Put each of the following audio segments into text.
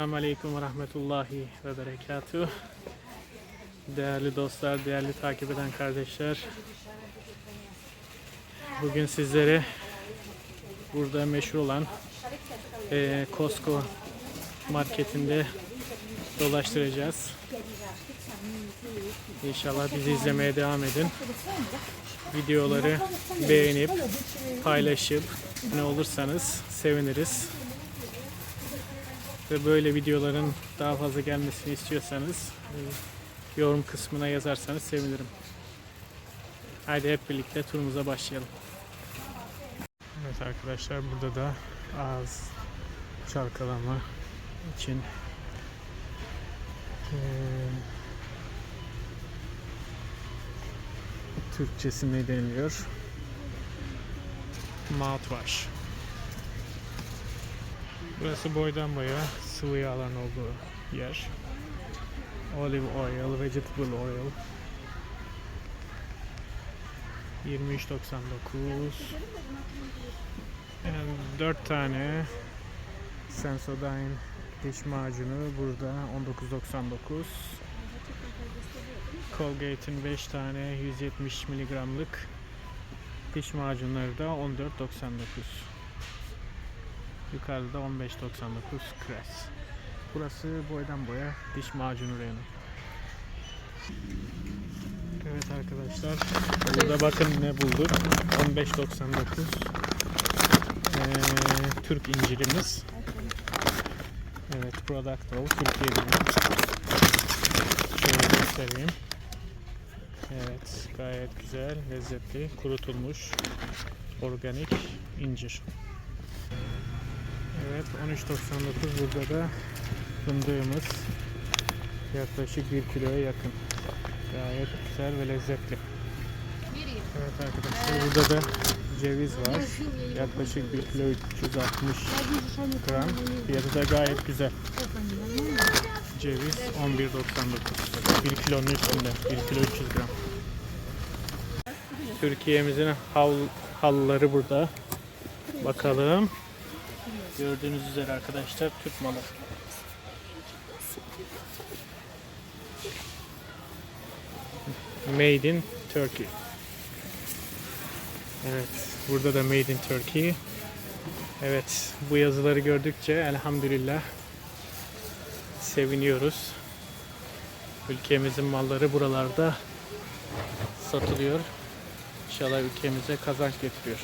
Selamun Aleyküm ve Rahmetullahi ve Berekatuhu. Değerli dostlar, değerli takip eden kardeşler. Bugün sizlere burada meşhur olan eee Costco marketinde dolaştıracağız. İnşallah bizi izlemeye devam edin. Videoları beğenip paylaşıp ne olursanız seviniriz ve böyle videoların daha fazla gelmesini istiyorsanız yorum kısmına yazarsanız sevinirim. Haydi hep birlikte turumuza başlayalım. Evet arkadaşlar burada da ağız çalkalama için e, Türkçesi ne deniliyor? Mouthwash. Burası boydan boya sıvı yağların olduğu yer. Olive oil, vegetable oil. 23.99 yani 4 tane Sensodyne diş macunu burada 19.99 Colgate'in 5 tane 170 miligramlık diş macunları da 14.99 Yukarıda 15.99 Crest. Burası boydan boya diş macunu reyonu. Evet arkadaşlar. Burada bakın ne bulduk. 15.99 ee, Türk incirimiz. Evet product of Türkiye'de. Şöyle göstereyim. Evet gayet güzel, lezzetli, kurutulmuş organik incir. Evet 13.99 burada da fındığımız yaklaşık 1 kiloya yakın. Gayet güzel ve lezzetli. Evet arkadaşlar burada da ceviz var. Yaklaşık 1 kilo 360 gram. Fiyatı da gayet güzel. Ceviz 11.99. 1 kilonun üstünde. 1 kilo 300 gram. Türkiye'mizin hal, halıları burada. Bakalım. Gördüğünüz üzere arkadaşlar Türk malı. Made in Turkey. Evet, burada da Made in Turkey. Evet, bu yazıları gördükçe elhamdülillah seviniyoruz. Ülkemizin malları buralarda satılıyor. İnşallah ülkemize kazanç getiriyor.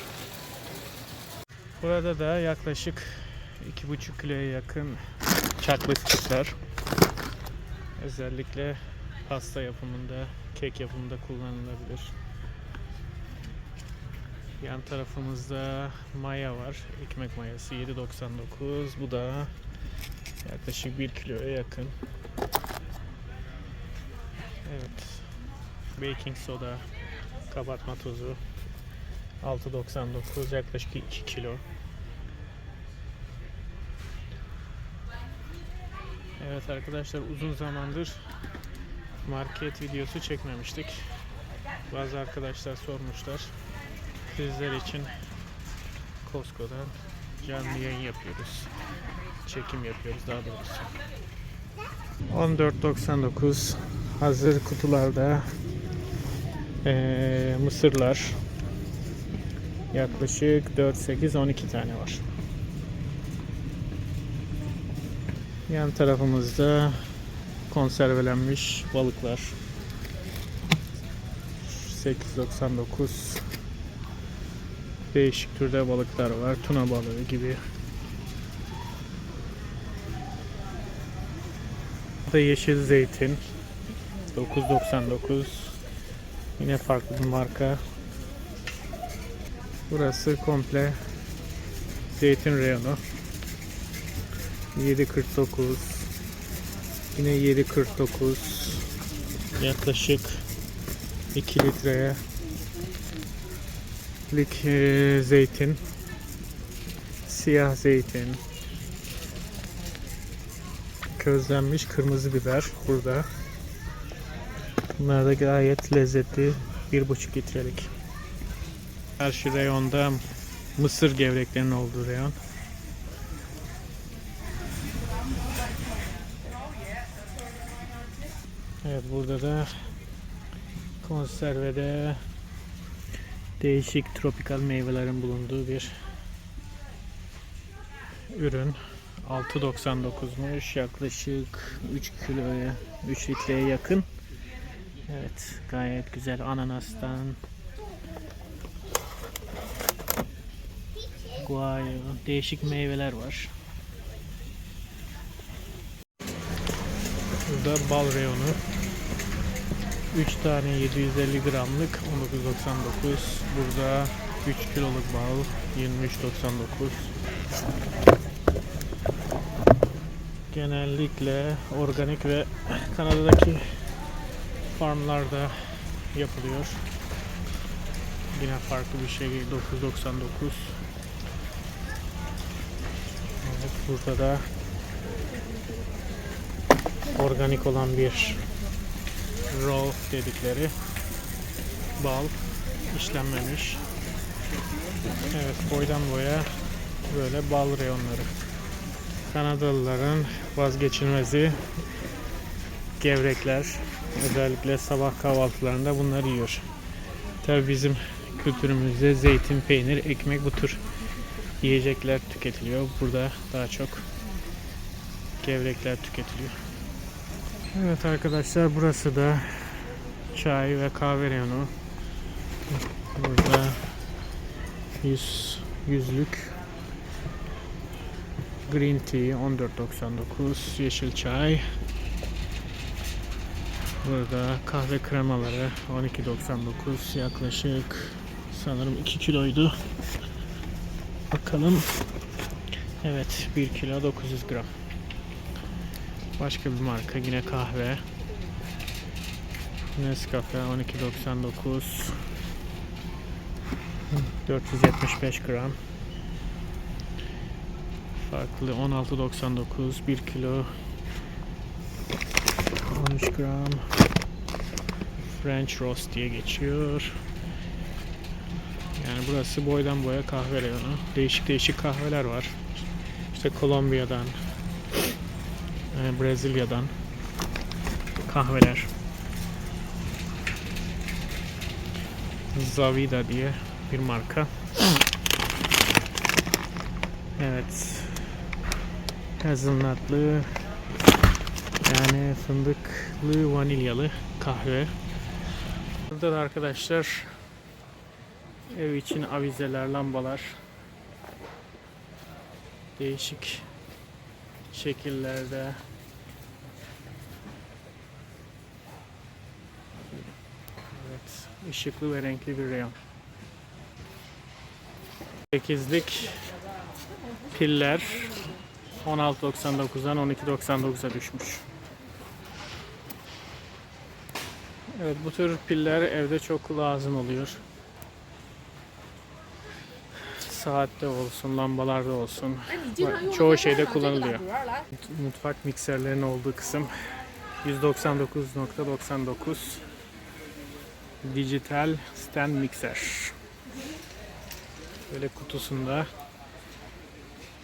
Burada da yaklaşık 2,5 kiloya yakın çaklıkçıklar. Özellikle pasta yapımında, kek yapımında kullanılabilir. Yan tarafımızda maya var. Ekmek mayası 7.99. Bu da yaklaşık 1 kiloya yakın. Evet. Baking soda, kabartma tozu 6.99 yaklaşık 2 kilo. Evet arkadaşlar uzun zamandır market videosu çekmemiştik. Bazı arkadaşlar sormuşlar. Sizler için Costco'dan canlı yayın yapıyoruz. Çekim yapıyoruz daha doğrusu. 14.99 hazır kutularda eee, mısırlar yaklaşık 4 8 12 tane var. Yan tarafımızda konservelenmiş balıklar. 8.99 Değişik türde balıklar var. Tuna balığı gibi. Bu da yeşil zeytin. 9.99 Yine farklı bir marka. Burası komple zeytin reyonu. 7.49 Yine 7.49 Yaklaşık 2 litreye lik e, zeytin. Siyah zeytin. Közlenmiş kırmızı biber burada. Bunlar da gayet lezzetli. 1,5 litrelik. Karşı reyonda mısır gevreklerinin olduğu reyon burada da konservede değişik tropikal meyvelerin bulunduğu bir ürün. 6.99'muş. Yaklaşık 3 kiloya, 3 litreye yakın. Evet, gayet güzel ananastan guayo, değişik meyveler var. Burada bal reyonu. 3 tane 750 gramlık 19.99. Burada 3 kiloluk bal 23.99. Genellikle organik ve Kanada'daki farmlarda yapılıyor. Yine farklı bir şey 9.99. Evet, burada da organik olan bir raw dedikleri bal işlenmemiş. Evet boydan boya böyle bal reyonları. Kanadalıların vazgeçilmezi gevrekler. Özellikle sabah kahvaltılarında bunları yiyor. Tabi bizim kültürümüzde zeytin, peynir, ekmek bu tür yiyecekler tüketiliyor. Burada daha çok gevrekler tüketiliyor. Evet arkadaşlar burası da çay ve kahve reyonu. Burada 100 yüzlük green tea 14.99 yeşil çay Burada kahve kremaları 12.99 yaklaşık sanırım 2 kiloydu. Bakalım. Evet 1 kilo 900 gram. Başka bir marka yine kahve. Nescafe 12.99 475 gram. Farklı 16.99 1 kilo 13 gram French Roast diye geçiyor. Yani burası boydan boya kahve reyonu. Değişik değişik kahveler var. İşte Kolombiya'dan, e, Brezilya'dan kahveler. Zavida diye bir marka. Evet. Hazelnutlı yani fındıklı vanilyalı kahve. Burada da arkadaşlar ev için avizeler, lambalar değişik şekillerde Evet, ışıklı ve renkli bir reyon. 8'lik piller 16.99'dan 12.99'a düşmüş. Evet bu tür piller evde çok lazım oluyor. Saatte olsun, lambalarda olsun. Çoğu şeyde kullanılıyor. Mutfak mikserlerinin olduğu kısım 199.99 dijital stand mikser. Böyle kutusunda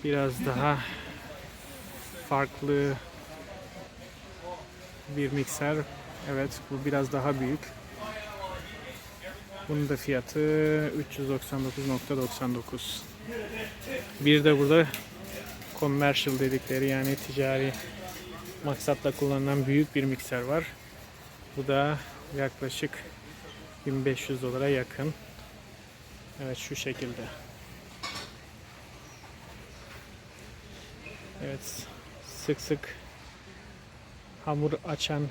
biraz daha farklı bir mikser. Evet bu biraz daha büyük. Bunun da fiyatı 399.99. Bir de burada commercial dedikleri yani ticari maksatla kullanılan büyük bir mikser var. Bu da yaklaşık 1500 dolara yakın. Evet şu şekilde. Evet sık sık hamur açan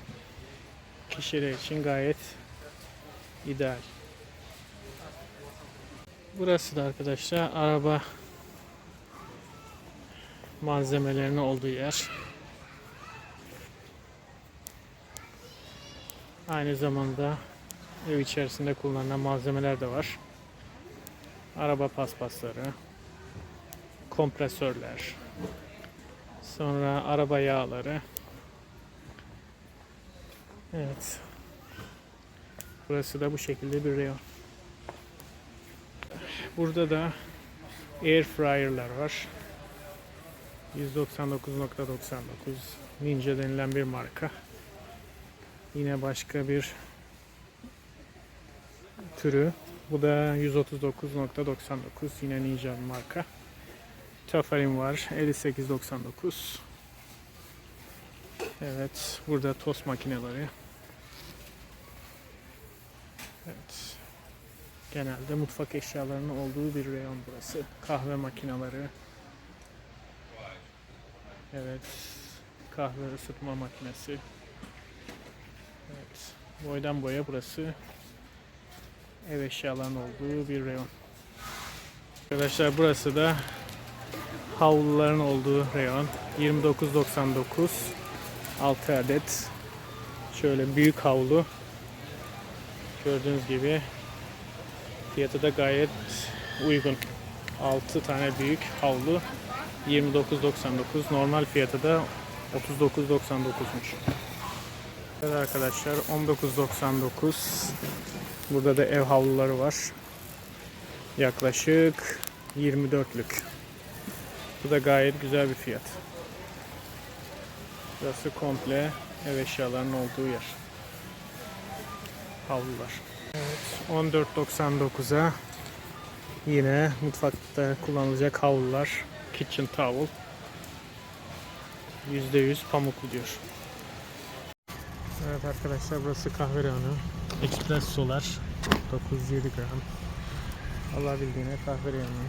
kişiler için gayet ideal. Burası da arkadaşlar araba malzemelerinin olduğu yer. Aynı zamanda ev içerisinde kullanılan malzemeler de var. Araba paspasları, kompresörler, sonra araba yağları. Evet. Burası da bu şekilde bir reyon. Burada da air fryer'lar var. 199.99 Ninja denilen bir marka. Yine başka bir türü. Bu da 139.99 yine Ninja marka. Tafarin var 58.99. Evet, burada tost makineleri. Evet. Genelde mutfak eşyalarının olduğu bir reyon burası. Kahve makineleri. Evet. Kahve ısıtma makinesi. Evet. Boydan boya burası ev eşyalarının olduğu bir reyon. Arkadaşlar burası da havluların olduğu reyon. 29.99 6 adet şöyle büyük havlu. Gördüğünüz gibi fiyatı da gayet uygun. 6 tane büyük havlu 29.99 normal fiyatı da 39.99'muş Evet arkadaşlar 19.99 burada da ev havluları var yaklaşık 24'lük bu da gayet güzel bir fiyat Burası komple ev eşyalarının olduğu yer. Havlular. Evet, 14.99'a yine mutfakta kullanılacak havlular. Kitchen towel. %100 pamuklu diyor. Evet arkadaşlar burası kahve reyonu. Espressolar 907 gram. Allah bildiğine kahve reyonu.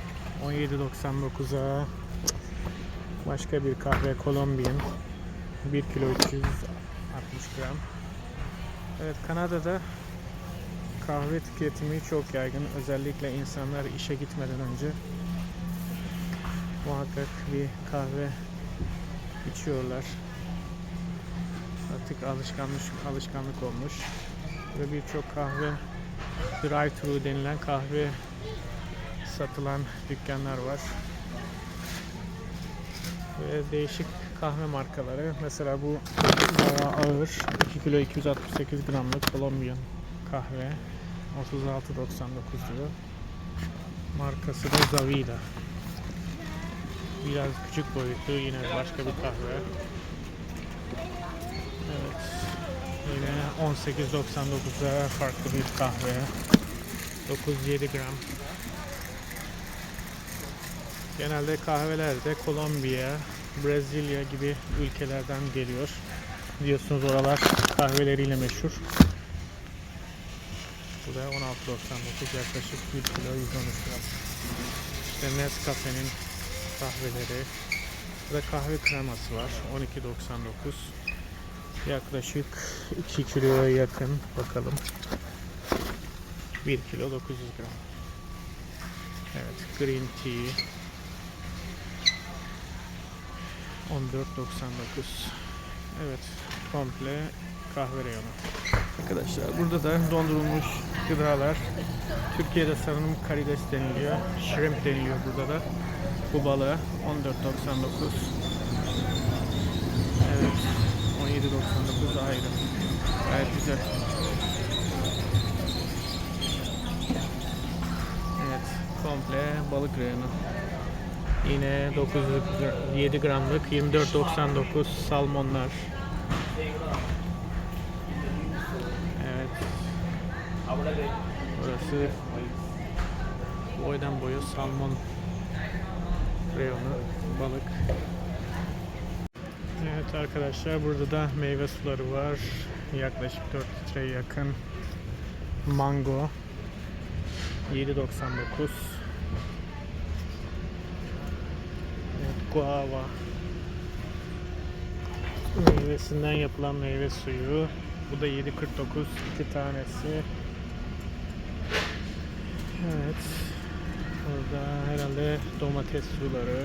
17.99'a başka bir kahve Colombian 1 kilo 360 gram. Evet Kanada'da kahve tüketimi çok yaygın. Özellikle insanlar işe gitmeden önce muhakkak bir kahve içiyorlar. Artık alışkanlık alışkanlık olmuş ve birçok kahve drive-thru denilen kahve satılan dükkanlar var. Ve değişik kahve markaları. Mesela bu bayağı ağır. 2 kilo 268 gramlık Colombian kahve. 36.99 diyor. Markası da Zavida. Biraz küçük boyutu yine başka bir kahve. Evet. Yine 18.99'a farklı bir kahve. 907 gram. Genelde kahvelerde Kolombiya, Brezilya gibi ülkelerden geliyor. Biliyorsunuz oralar kahveleriyle meşhur. Bu da 16.99 yaklaşık 1 kilo 113 gram. İşte Nescafe'nin kahveleri. Burada kahve kreması var 12.99 yaklaşık 2 kiloya yakın bakalım. 1 kilo 900 gram. Evet green tea. 14.99 Evet komple kahve reyonu. Arkadaşlar burada da dondurulmuş gıdalar. Türkiye'de sanırım karides deniliyor Shrimp deniliyor burada da. Bu balığı 14.99 Evet 17.99 ayrı Gayet güzel Evet komple balık reyonu Yine 907 gramlık 24.99 salmonlar. Evet. Burası boydan boya salmon reyonu balık. Evet arkadaşlar burada da meyve suları var. Yaklaşık 4 litreye yakın. Mango 7.99 guava meyvesinden yapılan meyve suyu. Bu da 7.49 iki tanesi. Evet. Burada herhalde domates suları,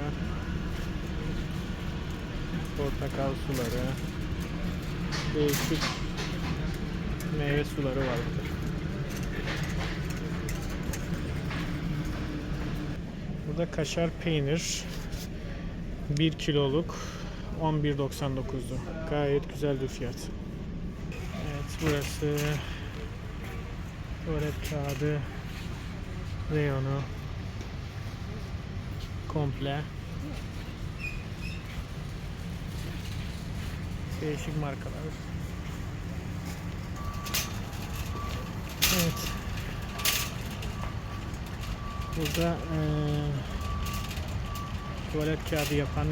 portakal suları, değişik meyve suları var burada. Burada kaşar peynir 1 kiloluk 11.99'du. Gayet güzel bir fiyat. Evet burası tuvalet kağıdı reyonu komple değişik markalar Evet. Burada eee tuvalet kağıdı yapan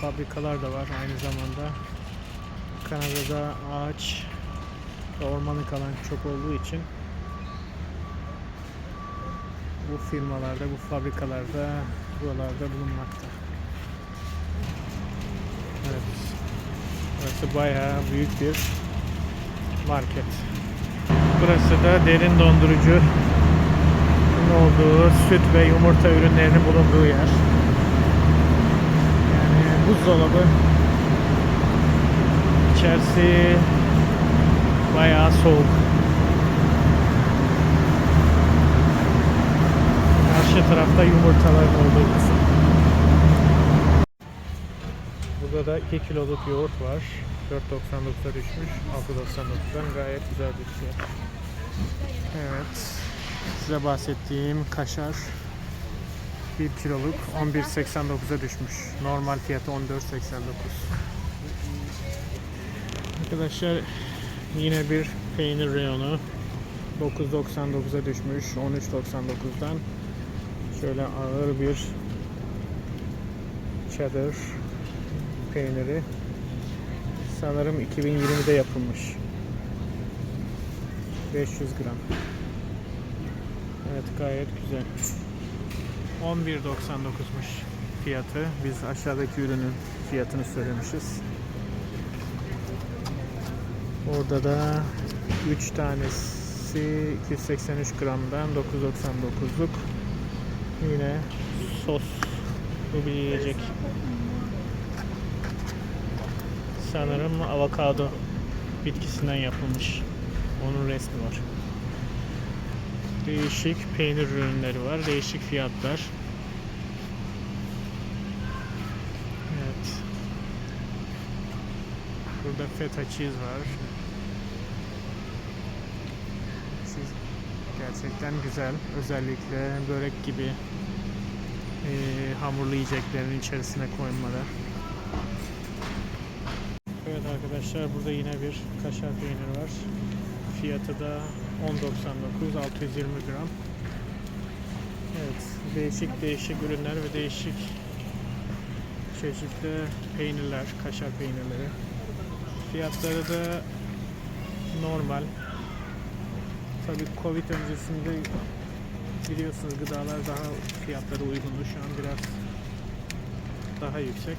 fabrikalar da var aynı zamanda. Kanada'da ağaç ve ormanlık alan çok olduğu için bu firmalarda, bu fabrikalarda buralarda bulunmakta. Evet. Burası bayağı büyük bir market. Burası da derin dondurucu olduğu süt ve yumurta ürünlerinin bulunduğu yer. Yani buzdolabı içerisi bayağı soğuk. Karşı tarafta yumurtaların olduğu kısım. Burada da 2 kiloluk yoğurt var. 4.99'a düşmüş. 6.99'dan gayet güzel bir fiyat. Evet. Size bahsettiğim kaşar 1 kiloluk 11.89'a düşmüş. Normal fiyatı 14.89. Arkadaşlar yine bir peynir reyonu 9.99'a düşmüş 13.99'dan şöyle ağır bir cheddar peyniri sanırım 2020'de yapılmış. 500 gram. Evet gayet güzel. 11.99'muş fiyatı. Biz aşağıdaki ürünün fiyatını söylemişiz. Orada da 3 tanesi 283 gramdan 9.99'luk yine soslu bir yiyecek. Sanırım avokado bitkisinden yapılmış. Onun resmi var. Değişik peynir ürünleri var. Değişik fiyatlar. Evet. Burada feta cheese var. Siz gerçekten güzel. Özellikle börek gibi eee, hamurlu yiyeceklerin içerisine koymada. Arkadaşlar burada yine bir kaşar peyniri var. Fiyatı da 10.99 620 gram. Evet değişik değişik ürünler ve değişik çeşitli peynirler, kaşar peynirleri. Fiyatları da normal. Tabii Covid öncesinde biliyorsunuz gıdalar daha fiyatları uygundu. Şu an biraz daha yüksek.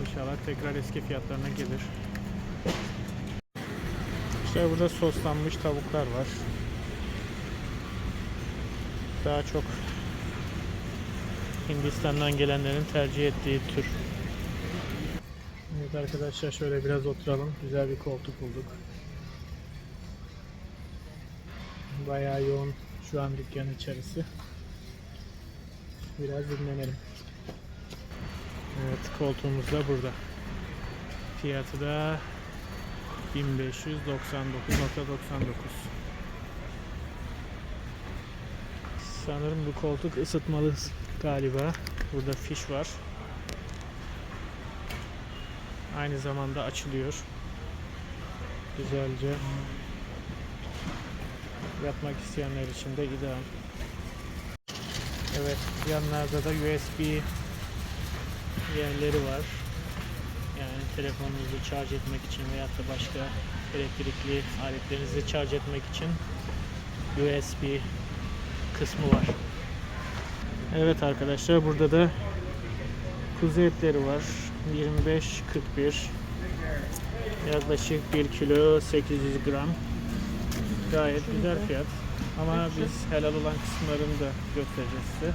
İnşallah tekrar eski fiyatlarına gelir. İşte burada soslanmış tavuklar var. Daha çok Hindistan'dan gelenlerin tercih ettiği tür. Evet arkadaşlar şöyle biraz oturalım. Güzel bir koltuk bulduk. Bayağı yoğun şu an dükkanın içerisi. Biraz dinlenelim. Evet koltuğumuz da burada. Fiyatı da 1599.99 Sanırım bu koltuk ısıtmalı galiba. Burada fiş var. Aynı zamanda açılıyor. Güzelce yapmak isteyenler için de ideal. Evet, yanlarda da USB yerleri var. Yani telefonunuzu şarj etmek için veyahut da başka elektrikli aletlerinizi şarj etmek için USB kısmı var. Evet arkadaşlar burada da kuzu etleri var. 25-41 yaklaşık 1 kilo 800 gram gayet güzel fiyat ama biz helal olan kısımlarını da göstereceğiz size.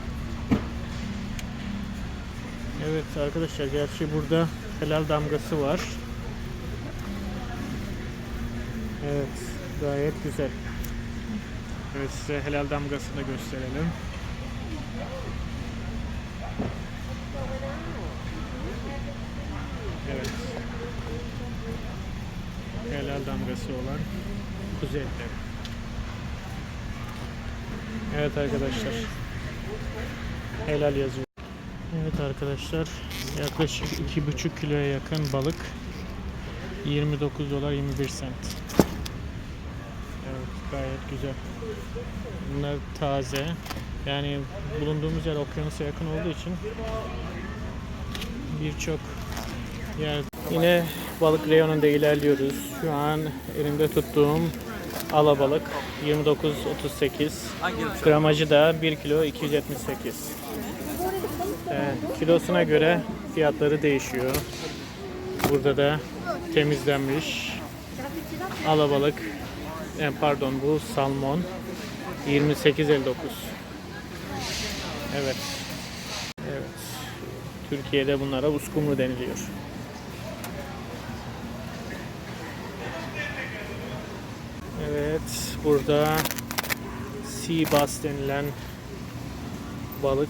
Evet arkadaşlar gerçi burada helal damgası var. Evet gayet güzel. Evet size helal damgasını da gösterelim. Evet. Helal damgası olan kuzu. Evet arkadaşlar. Helal yazıyor. Evet arkadaşlar yaklaşık 2,5 kiloya yakın balık 29 dolar 21 sent. Evet. Gayet güzel. Bunlar taze. Yani bulunduğumuz yer okyanusa yakın olduğu için birçok yer. Yine balık reyonunda ilerliyoruz. Şu an elimde tuttuğum alabalık 29.38. Gramajı da 1 kilo 278. Evet, kilosuna göre fiyatları değişiyor. Burada da temizlenmiş alabalık e, pardon bu salmon 28.59 Evet. Evet. Türkiye'de bunlara uskumru deniliyor. Evet burada sea bass denilen balık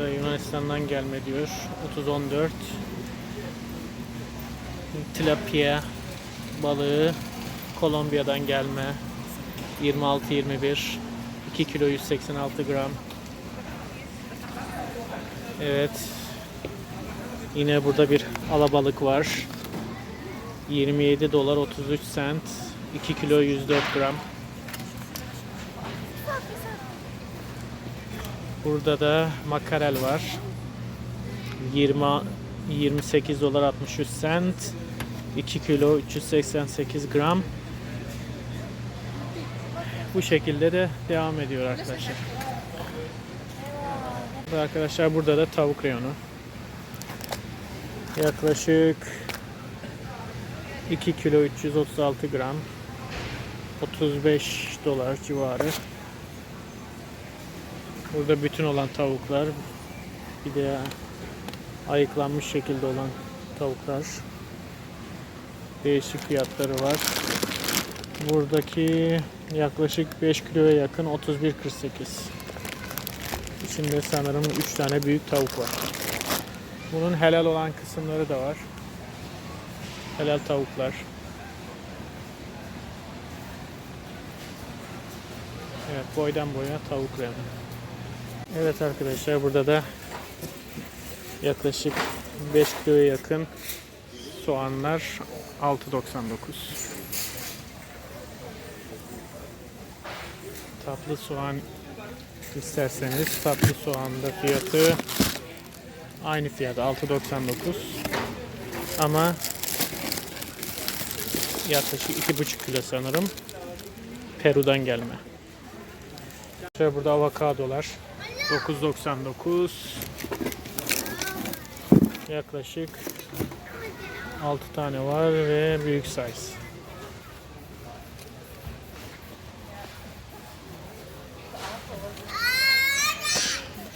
da Yunanistan'dan gelme diyor. 3014 tilapia balığı Kolombiya'dan gelme. 26-21 2 kilo 186 gram. Evet. Yine burada bir alabalık var. 27 dolar 33 cent 2 kilo 104 gram Burada da makarel var 20 28 dolar 63 cent 2 kilo 388 gram bu şekilde de devam ediyor arkadaşlar. Arkadaşlar burada da tavuk reyonu. Yaklaşık 2 kilo 336 gram 35 dolar civarı. Burada bütün olan tavuklar bir de ayıklanmış şekilde olan tavuklar değişik fiyatları var. Buradaki yaklaşık 5 kiloya yakın 31.48. İçinde sanırım 3 tane büyük tavuk var. Bunun helal olan kısımları da var. Helal tavuklar. Evet boydan boya tavuk reyonu. Evet arkadaşlar burada da yaklaşık 5 kiloya yakın soğanlar 6.99 tatlı soğan isterseniz tatlı soğanda fiyatı aynı fiyat 6.99 ama yaklaşık 2,5 kilo sanırım Peru'dan gelme. Şöyle burada avokadolar 9.99 yaklaşık 6 tane var ve büyük size.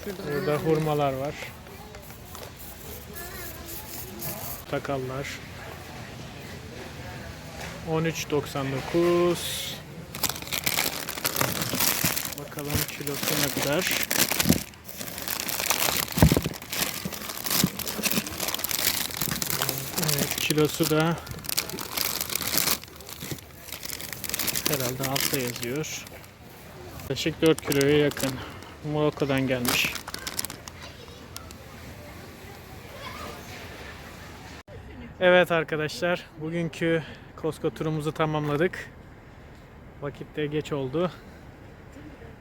Burada hurmalar var. Takallar. 13.99 Bakalım kilosu ne kadar. Evet, kilosu da herhalde altta yazıyor. Yaklaşık 4 kiloya yakın. Morokko'dan gelmiş. Evet arkadaşlar, bugünkü Costco turumuzu tamamladık. Vakit de geç oldu.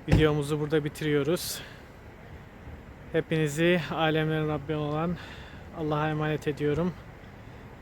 Videomuzu burada bitiriyoruz. Hepinizi alemlerin Rabbi olan Allah'a emanet ediyorum.